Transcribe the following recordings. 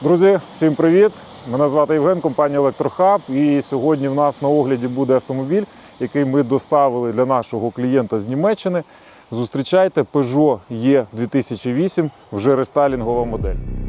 Друзі, всім привіт! Мене звати Євген, компанія Електрохаб. І сьогодні в нас на огляді буде автомобіль, який ми доставили для нашого клієнта з Німеччини. Зустрічайте Peugeot E 2008, вже рестайлінгова модель.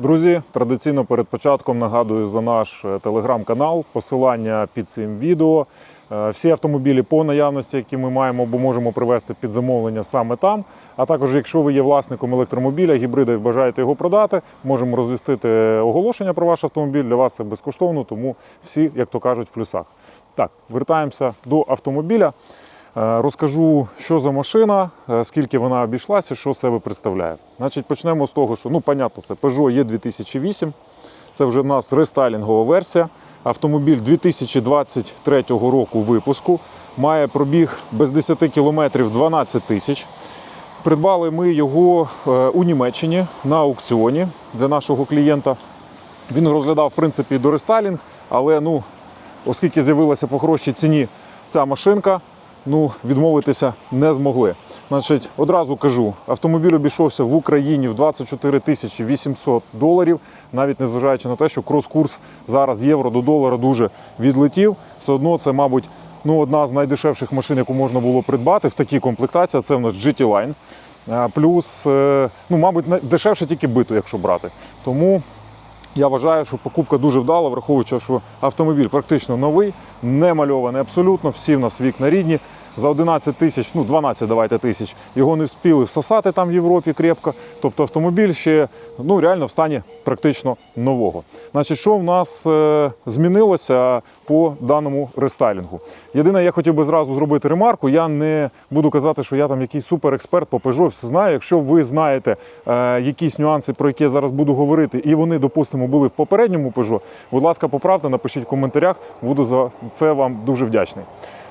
Друзі, традиційно перед початком нагадую за наш е, телеграм-канал, посилання під цим відео. Е, Всі автомобілі по наявності, які ми маємо або можемо привезти під замовлення саме там. А також, якщо ви є власником електромобіля, гібрида і бажаєте його продати, можемо розвістити оголошення про ваш автомобіль. Для вас це безкоштовно, тому всі, як то кажуть, в плюсах. Так, вертаємося до автомобіля. Е, Розкажу, що за машина, е, скільки вона обійшлася, що себе представляє. Значить, почнемо з того, що ну, понятно, це Peugeot E2008. Це вже в нас рестайлінгова версія. Автомобіль 2023 року випуску. Має пробіг без 10 кілометрів 12 тисяч. Придбали ми його е, у Німеччині на аукціоні для нашого клієнта. Він розглядав в принципі до рестайлінг, але ну, оскільки з'явилася по хорошій ціні ця машинка, ну, відмовитися не змогли. Значить, одразу кажу, автомобіль обійшовся в Україні в 24 тисячі 800 доларів, навіть незважаючи на те, що крос-курс зараз євро до долара дуже відлетів. Все одно це, мабуть, ну, одна з найдешевших машин, яку можна було придбати в такій комплектації. Це в нас GT Line. Плюс, е, ну, мабуть, дешевше тільки биту, якщо брати. Тому я вважаю, що покупка дуже вдала, враховуючи, що автомобіль практично новий, не мальований абсолютно. Всі в нас вікна рідні. За 11 тисяч, ну 12 давайте тисяч, його не вспіли всосати там в Європі крепко. Тобто автомобіль ще ну, реально в стані практично нового. Значить, що в нас е, змінилося по даному рестайлінгу? Єдине, я хотів би зразу зробити ремарку. Я не буду казати, що я там якийсь суперексперт по Peugeot, все знаю. Якщо ви знаєте е, якісь нюанси, про які я зараз буду говорити, і вони, допустимо, були в попередньому Peugeot, будь ласка, поправте, напишіть в коментарях. Буду за це вам дуже вдячний.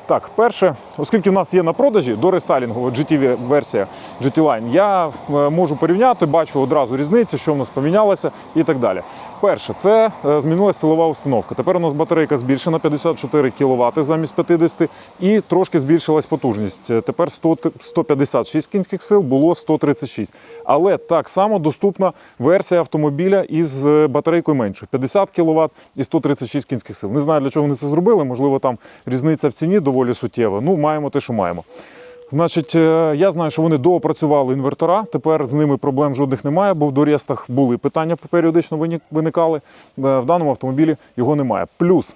Так, перше, оскільки в нас є на продажі до рестайлінгу GT версія GT Line, я е, можу порівняти, бачу одразу різниці, що в нас помінялося і так далі. Перше, це е, змінилася силова установка. Тепер у нас батарейка збільшена 54 кВт замість 50 і трошки збільшилась потужність. Е, Тепер 100, 156 кінських сил було 136. Але так само доступна версія автомобіля із батарейкою меншою 50 кВт і 136 кінських сил. Не знаю, для чого вони це зробили. Можливо, там різниця в ціні доволі суттєва. Ну, маємо те, що маємо. Значить, е, я знаю, що вони доопрацювали інвертора. Тепер з ними проблем жодних немає, бо в Дорестах були питання періодично виникали. Е, В даному автомобілі його немає. Плюс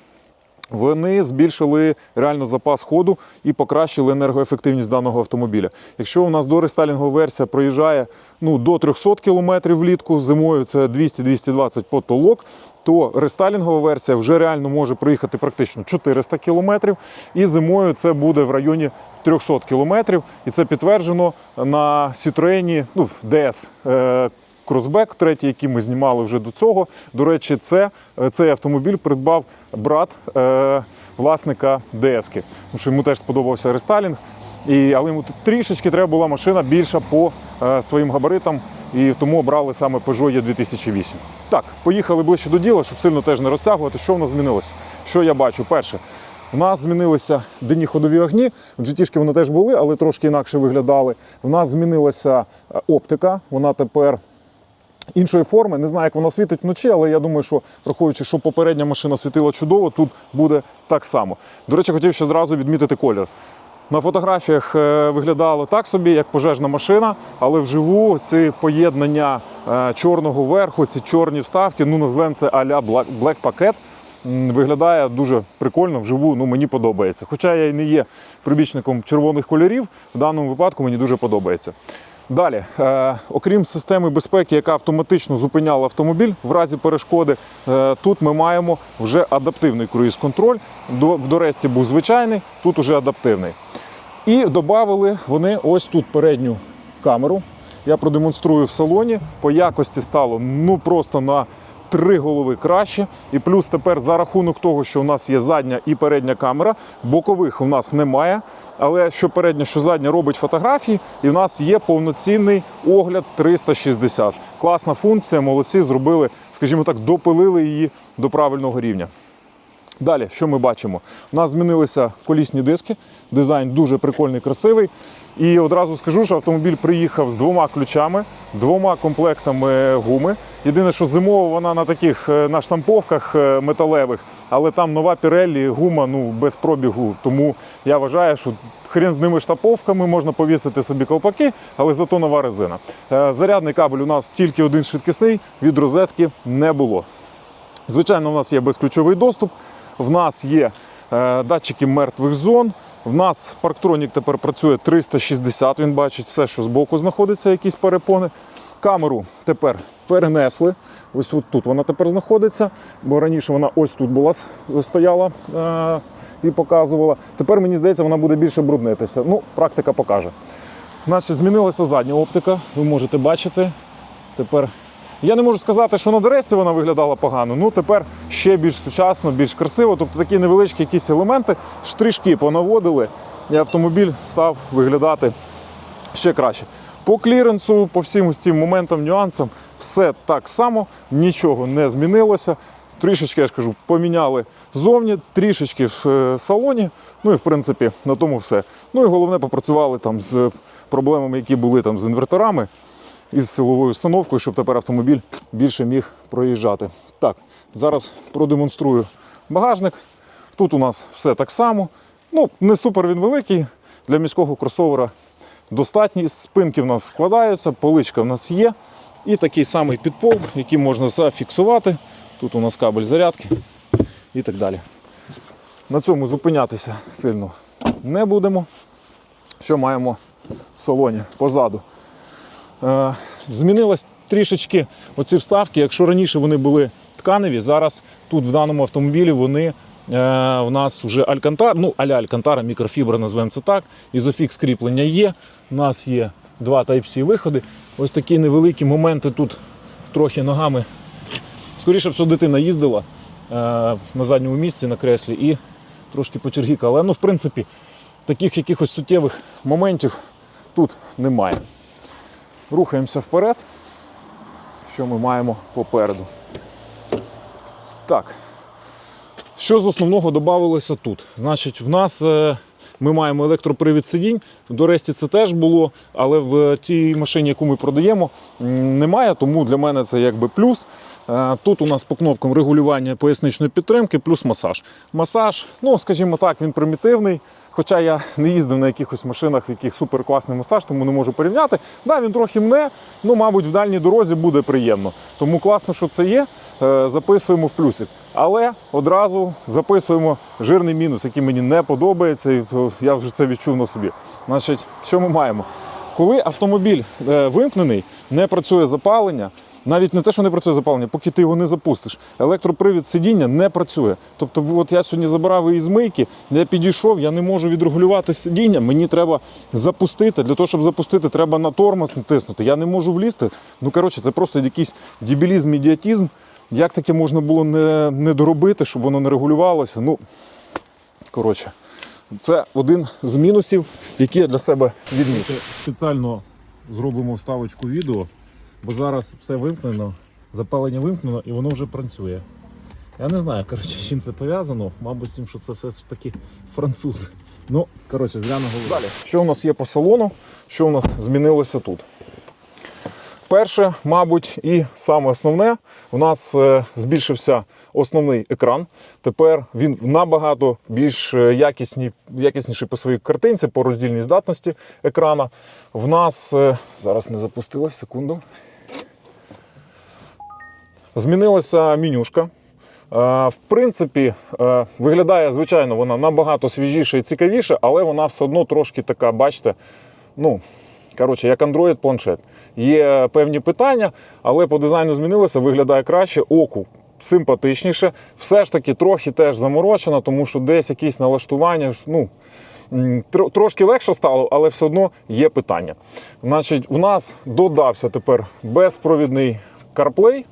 вони збільшили реально запас ходу і покращили енергоефективність даного автомобіля. Якщо у нас до рестайлінгова версія проїжджає ну, до 300 км влітку, зимою це 200-220 потолок, то рестайлінгова версія вже реально може проїхати практично 400 км, і зимою це буде в районі 300 км. І це підтверджено на Citroën ну, DS. Кросбек, третій, який ми знімали вже до цього. До речі, це, е, цей автомобіль придбав брат е, власника ДСки. Тому що йому теж сподобався рестайлінг. І, але йому трішечки треба була машина більша по е, своїм габаритам, і тому обрали саме Peugeot E2008. Так, поїхали ближче до діла, щоб сильно теж не розтягувати. Що в нас змінилося? Що я бачу? Перше, в нас змінилися денні ходові огні. В GT-шки вони теж були, але трошки інакше виглядали. В нас змінилася е, оптика. Вона тепер іншої форми. Не знаю, як вона світить вночі, але я думаю, що враховуючи, що попередня машина світила чудово, тут буде так само. До речі, хотів ще одразу відмітити колір. На фотографіях е, виглядало так собі, як пожежна машина, але вживу ці поєднання е, чорного верху, ці чорні вставки, ну назвемо це а-ля Black, Packet. Виглядає дуже прикольно, вживу, ну мені подобається. Хоча я і не є прибічником червоних кольорів, в даному випадку мені дуже подобається. Далі, е, окрім системи безпеки, яка автоматично зупиняла автомобіль в разі перешкоди, е, тут ми маємо вже адаптивний круїз-контроль. До, в Доресті був звичайний, тут уже адаптивний. І додали вони ось тут передню камеру. Я продемонструю в салоні. По якості стало ну просто на три голови краще. І плюс тепер за рахунок того, що у нас є задня і передня камера, бокових у нас немає. Але що передня, що задня робить фотографії, і в нас є повноцінний огляд 360. Класна функція, молодці зробили, скажімо так, допилили її до правильного рівня. Далі, що ми бачимо? У нас змінилися колісні диски, дизайн дуже прикольний, красивий. І одразу скажу, що автомобіль приїхав з двома ключами, двома комплектами гуми. Єдине, що зимово вона на таких е, на штамповках е, металевих, але там нова Pirelli, гума ну, без пробігу. Тому я вважаю, що хрен з ними штамповками, можна повісити собі колпаки, але зато нова резина. Е, Зарядний кабель у нас тільки один швидкісний, від розетки не було. Звичайно, у нас є безключовий доступ, в нас є е, датчики мертвих зон. В нас парктронік тепер працює 360, він бачить все, що збоку знаходиться, якісь перепони. Камеру тепер перенесли. Ось тут вона тепер знаходиться, бо раніше вона ось тут була стояла е, і показувала. Тепер мені здається, вона буде більше бруднитися. Ну, практика покаже. Значить, змінилася задня оптика, ви можете бачити. Тепер я не можу сказати, що на Доресті вона виглядала погано. Ну тепер ще більш сучасно, більш красиво. Тобто такі невеличкі якісь елементи, штришки понаводили, і автомобіль став виглядати ще краще. По кліренсу, по всім ось цим моментам, нюансам, все так само, нічого не змінилося. Трішечки, я ж кажу, поміняли зовні, трішечки в е, салоні. Ну і в принципі на тому все. Ну і головне, попрацювали там з проблемами, які були там з інверторами із силовою установкою, щоб тепер автомобіль більше міг проїжджати. Так, зараз продемонструю багажник. Тут у нас все так само. Ну, не супер він великий. Для міського кросовера достатній. Спинки в нас складаються, поличка в нас є. І такий самий підпол, який можна зафіксувати. Тут у нас кабель зарядки і так далі. На цьому зупинятися сильно не будемо. Що маємо в салоні позаду? Е, Змінилось трішечки оці вставки. Якщо раніше вони були тканеві, зараз тут в даному автомобілі вони е, в нас вже алькантар, ну аля алькантара, мікрофібра, назвемо це так. Ізофікс кріплення є. У нас є два Type-C виходи. Ось такі невеликі моменти тут трохи ногами. Скоріше всього, дитина їздила е, на задньому місці на креслі і трошки почергіка. Але ну, в принципі, таких якихось суттєвих моментів тут немає. Рухаємося вперед. Що ми маємо попереду? Так. Що з основного додавалося тут? Значить, в нас е, ми маємо електропривід сидінь. До Ресті це теж було, але в тій машині, яку ми продаємо, немає, тому для мене це якби плюс. Е, Тут у нас по кнопкам регулювання поясничної підтримки, плюс масаж. Масаж, ну скажімо так, він примітивний. Хоча я не їздив на якихось машинах, в яких суперкласний масаж, тому не можу порівняти. Да, він трохи мне, ну, мабуть, в дальній дорозі буде приємно. Тому класно, що це є. Е, Записуємо в плюсик. Але одразу записуємо жирний мінус, який мені не подобається, і е, я вже це відчув на собі. Значить, що ми маємо? Коли автомобіль е, вимкнений, не працює запалення, навіть не те, що не працює запалення, поки ти його не запустиш. Електропривід сидіння не працює. Тобто, от я сьогодні забирав її з мийки, я підійшов, я не можу відрегулювати сидіння. Мені треба запустити. Для того, щоб запустити, треба на тормоз натиснути. Я не можу влізти. Ну коротше, це просто якийсь дебілізм, ідіотізм. Як таке можна було не, не доробити, щоб воно не регулювалося? Ну, коротше, це один з мінусів, які я для себе відмітив. Спеціально зробимо вставочку відео, бо зараз все вимкнено, запалення вимкнено і воно вже працює. Я не знаю, коротше, з чим це пов'язано. Мабуть, з тим, що це все ж таки француз. Ну, коротше, зря не говорю. Далі. Що у нас є по салону? Що у нас змінилося тут? Перше, мабуть, і саме основне, у нас е, збільшився основний екран. Тепер він набагато більш е, якісні, якісніший по своїй картинці, по роздільній здатності екрана. В нас е, зараз не запустилось, секунду. Змінилася менюшка. Е, В принципі, е, виглядає, звичайно, вона набагато свіжіше і цікавіше, але вона все одно трошки така, бачите, ну, коротше, як Android планшет. Є певні питання, але по дизайну змінилося, виглядає краще, оку симпатичніше. Все ж таки трохи теж заморочено, тому що десь якісь налаштування. ну, Трошки легше стало, але все одно є питання. Значить, у нас додався тепер безпровідний CarPlay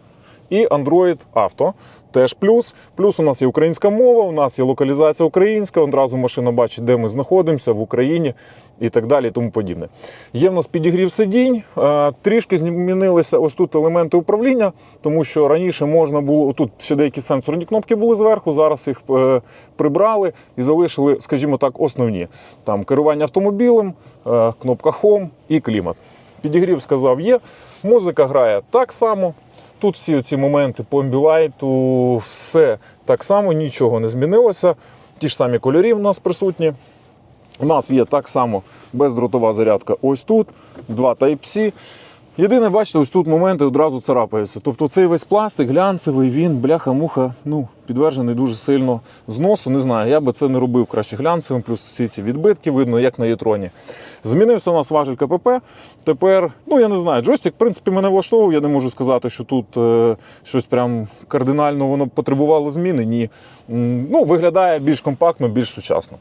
і Android Auto. Теж плюс. Плюс у нас є українська мова, у нас є локалізація українська, одразу машина бачить, де ми знаходимося, в Україні і так далі, і тому подібне. Є в нас підігрів сидінь, е, трішки змінилися ось тут елементи управління, тому що раніше можна було, тут ще деякі сенсорні кнопки були зверху, зараз їх е, прибрали і залишили, скажімо так, основні. Там керування автомобілем, е, кнопка Home і клімат. Підігрів сказав, є. Музика грає так само. Тут всі ці моменти по амбілайту, все так само, нічого не змінилося. Ті ж самі кольорі в нас присутні. У нас є так само бездротова зарядка ось тут, два Type-C. Єдине, бачите, ось тут моменти одразу царапаються. Тобто цей весь пластик глянцевий, він, бляха-муха, ну, підтверджений дуже сильно зносу. Не знаю, я би це не робив краще глянцевим, плюс всі ці відбитки видно, як на єтроні. Змінився у нас важель КПП. Тепер, ну я не знаю, джойстик, в принципі, мене влаштовував. Я не можу сказати, що тут е, щось прям кардинально воно потребувало зміни. Ні. Ну, виглядає більш компактно, більш сучасно.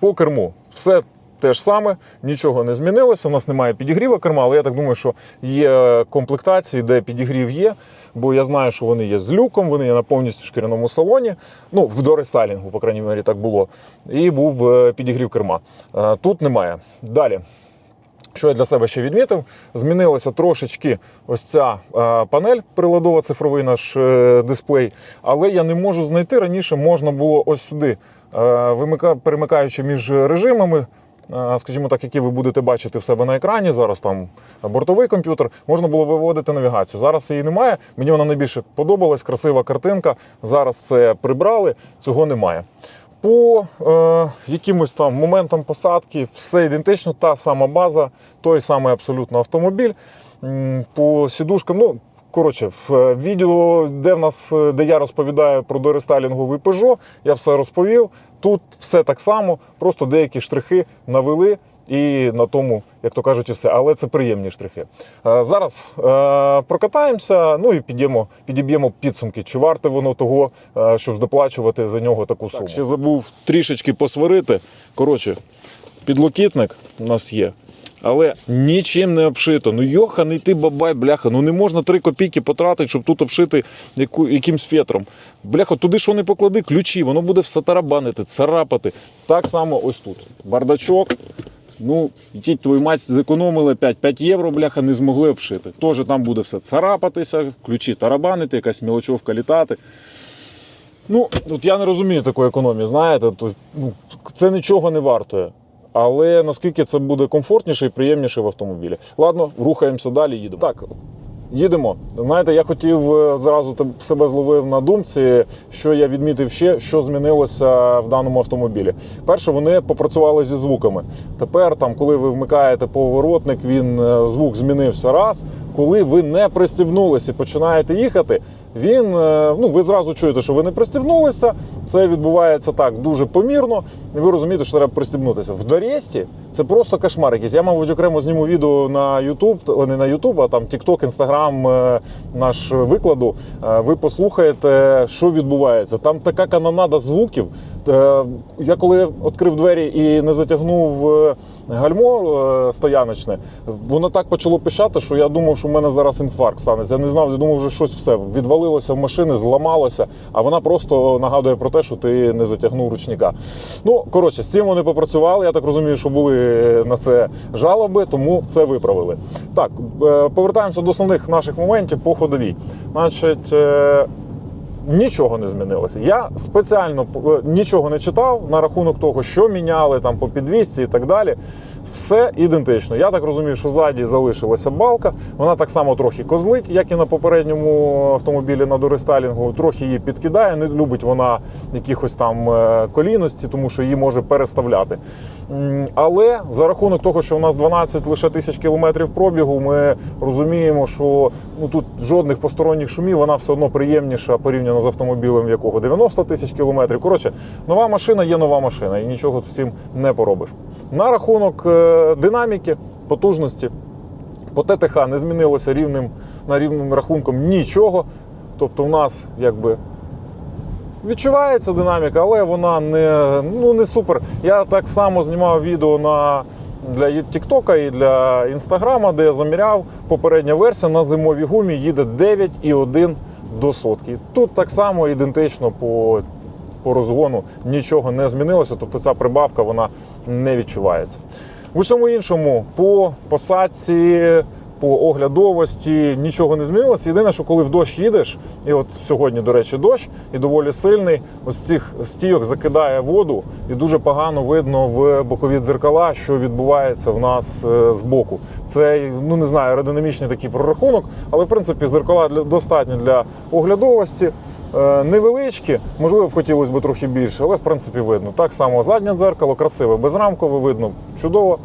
По керму все те ж саме, нічого не змінилося. У нас немає підігріва керма, але я так думаю, що є комплектації, де підігрів є. Бо я знаю, що вони є з люком, вони є на повністю шкіряному салоні. Ну, в дорестайлінгу, по крайній мірі, так було. І був е, підігрів керма. Е, Тут немає. Далі. Що я для себе ще відмітив, змінилася трошечки ось ця е, панель, приладова цифровий наш дисплей, але я не можу знайти. Раніше можна було ось сюди, перемикаючи між режимами, скажімо так, які ви будете бачити в себе на екрані. Зараз там бортовий комп'ютер, можна було виводити навігацію. Зараз її немає. Мені вона найбільше подобалась, красива картинка. Зараз це прибрали, цього немає. По е, якимось там моментам посадки все ідентично, та сама база, той самий абсолютно автомобіль. По сідушкам, ну коротше, в е, відео, де в нас, е, де я розповідаю про дорестайлінговий Peugeot, я все розповів. Тут все так само, просто деякі штрихи навели. І на тому, як то кажуть, і все. Але це приємні штрихи. Е, Зараз прокатаємося, ну і під'ємо, підіб'ємо підсумки, чи варте воно того, щоб доплачувати за нього таку суму. ще забув трішечки посварити. Коротше, підлокітник у нас є. Але нічим не обшито. Ну йоханий ти бабай, бляха. Ну не можна 3 копійки потратити, щоб тут обшити яку, якимсь фетром. Бляха, туди що не поклади, ключі, воно буде все тарабанити, царапати. Так само ось тут. Бардачок. Ну, йдіть, твою мать зекономили 5, 5 євро, бляха, не змогли обшити. Теж там буде все царапатися, ключі тарабанити, якась мілочовка літати. Ну, тут я не розумію такої економії, знаєте, тут, ну, це нічого не вартує. Але наскільки це буде комфортніше і приємніше в автомобілі. Ладно, рухаємося далі, їдемо. Так, їдемо. Знаєте, я хотів е, зразу себе зловив на думці, що я відмітив ще, що змінилося в даному автомобілі. Перше, вони попрацювали зі звуками. Тепер, там, коли ви вмикаєте поворотник, він е, звук змінився раз. Коли ви не пристібнулися і починаєте їхати, він е, ну ви зразу чуєте, що ви не пристібнулися. Це відбувається так дуже помірно, і ви розумієте, що треба пристібнутися. В Дорєсті це просто кошмар якийсь. Я, мабуть, окремо зніму відео на YouTube, не на YouTube, а там TikTok, Instagram е, наш викладу. Е, Ви послухаєте, що відбувається. Там така канонада звуків. Е, Я коли відкрив двері і не затягнув гальмо стояночне, воно так почало пищати, що я думав, що в мене зараз інфаркт станеться. Я не знав, я думав, вже щось все відвалилося в машини, зламалося, а вона просто нагадує про те, що ти не затягнув ручника. Ну, коротше, з цим вони попрацювали. Я так розумію, що були на це жалоби, тому це виправили. Так, повертаємося до основних наших моментів по ходовій. Значить. Нічого не змінилося. Я спеціально е, нічого не читав на рахунок того, що міняли там по підвісці і так далі. Все ідентично. Я так розумію, що ззаді залишилася балка. Вона так само трохи козлить, як і на попередньому автомобілі на дорестайлінгу. Трохи її підкидає. Не любить вона якихось там е, колінності, тому що її може переставляти. Але за рахунок того, що у нас 12 лише тисяч кілометрів пробігу, ми розуміємо, що ну тут жодних посторонніх шумів, вона все одно приємніша порівняно з автомобілем, в якого 90 тисяч кілометрів. Коротше, нова машина є нова машина, і нічого цим не поробиш. На рахунок е, динаміки, потужності, по ТТХ не змінилося рівним на рівним рахунком нічого. Тобто, в нас якби відчувається динаміка, але вона не, ну, не супер. Я так само знімав відео на. Для Тіктока і для Інстаграма, де я заміряв, попередня версія на зимовій гумі їде 9,1 до сотки. Тут так само ідентично по, по розгону нічого не змінилося, тобто ця прибавка вона не відчувається. В усьому іншому, по посадці, по оглядовості нічого не змінилося. Єдине, що коли в дощ їдеш, і от сьогодні, до речі, дощ і доволі сильний, ось цих стійок закидає воду, і дуже погано видно в бокові дзеркала, що відбувається в нас е, збоку. Це ну не знаю, аеродинамічний такий прорахунок, але в принципі зеркала для достатні для оглядовості. Е, Невеличкі, можливо, б хотілося б трохи більше, але в принципі видно. Так само заднє дзеркало, красиве, безрамкове, видно чудово.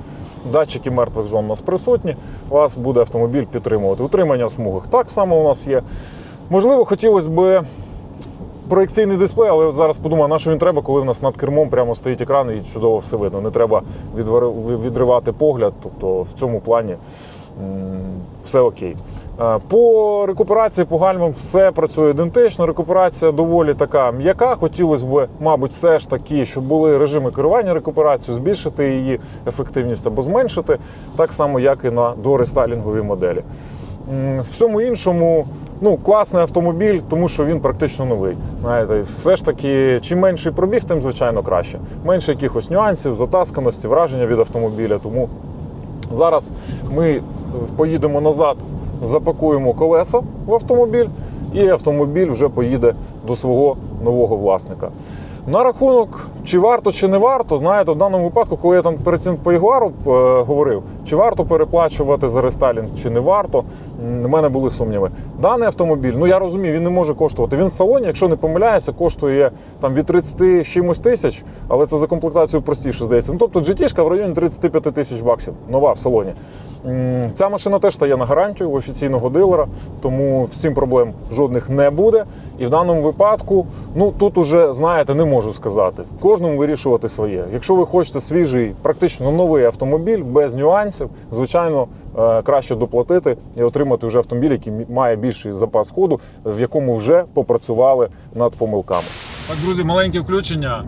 Датчики мертвих зон у нас присутні. Вас буде автомобіль підтримувати. Утримання в смугах так само у нас є. Можливо, хотілося б проекційний дисплей, але зараз подумаю, на що він треба, коли в нас над кермом прямо стоїть екран і чудово все видно. Не треба відривати погляд. Тобто в цьому плані все окей. Е, По рекуперації по гальмам все працює ідентично. Рекуперація доволі така м'яка. Хотілося б, мабуть, все ж таки, щоб були режими керування рекуперацією, збільшити її ефективність або зменшити, так само, як і на дорестайлінговій моделі. Всьому іншому, ну, класний автомобіль, тому що він практично новий. Знаєте, все ж таки, чим менший пробіг, тим звичайно краще. Менше якихось нюансів, затасканості, враження від автомобіля. Тому зараз ми поїдемо назад, запакуємо колеса в автомобіль, і автомобіль вже поїде до свого нового власника. На рахунок, чи варто, чи не варто, знаєте, в даному випадку, коли я там перед цим по Ягуару е, говорив, чи варто переплачувати за рестайлінг, чи не варто, в мене були сумніви. Даний автомобіль, ну я розумію, він не може коштувати. Він в салоні, якщо не помиляюся, коштує там від 30 чимось тисяч, але це за комплектацію простіше здається. Ну тобто GT-шка в районі 35 тисяч баксів, нова в салоні. Ця машина теж стає на гарантію в офіційного дилера, тому всім проблем жодних не буде. І в даному випадку, ну тут уже знаєте, не можу сказати. Кожному вирішувати своє. Якщо ви хочете свіжий, практично новий автомобіль без нюансів, звичайно, е, краще доплатити і отримати вже автомобіль, який має більший запас ходу, в якому вже попрацювали над помилками. Так, друзі, маленьке включення,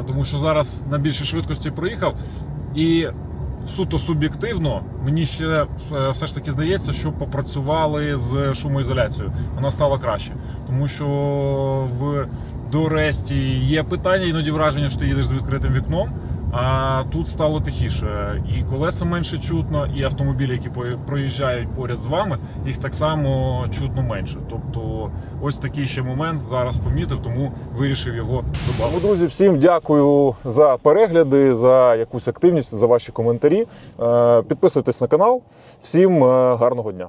е, тому що зараз на більшій швидкості проїхав. І суто суб'єктивно, мені ще е, все ж таки здається, що попрацювали з шумоізоляцією. Вона стала краще. Тому що в Доресті є питання, іноді враження, що ти їдеш з відкритим вікном. А тут стало тихіше, і колеса менше чутно, і автомобілі, які проїжджають поряд з вами, їх так само чутно менше. Тобто, ось такий ще момент зараз помітив, тому вирішив його додати. Ну, друзі, всім дякую за перегляди, за якусь активність, за ваші коментарі. Е, Підписуйтесь на канал. Всім е, гарного дня.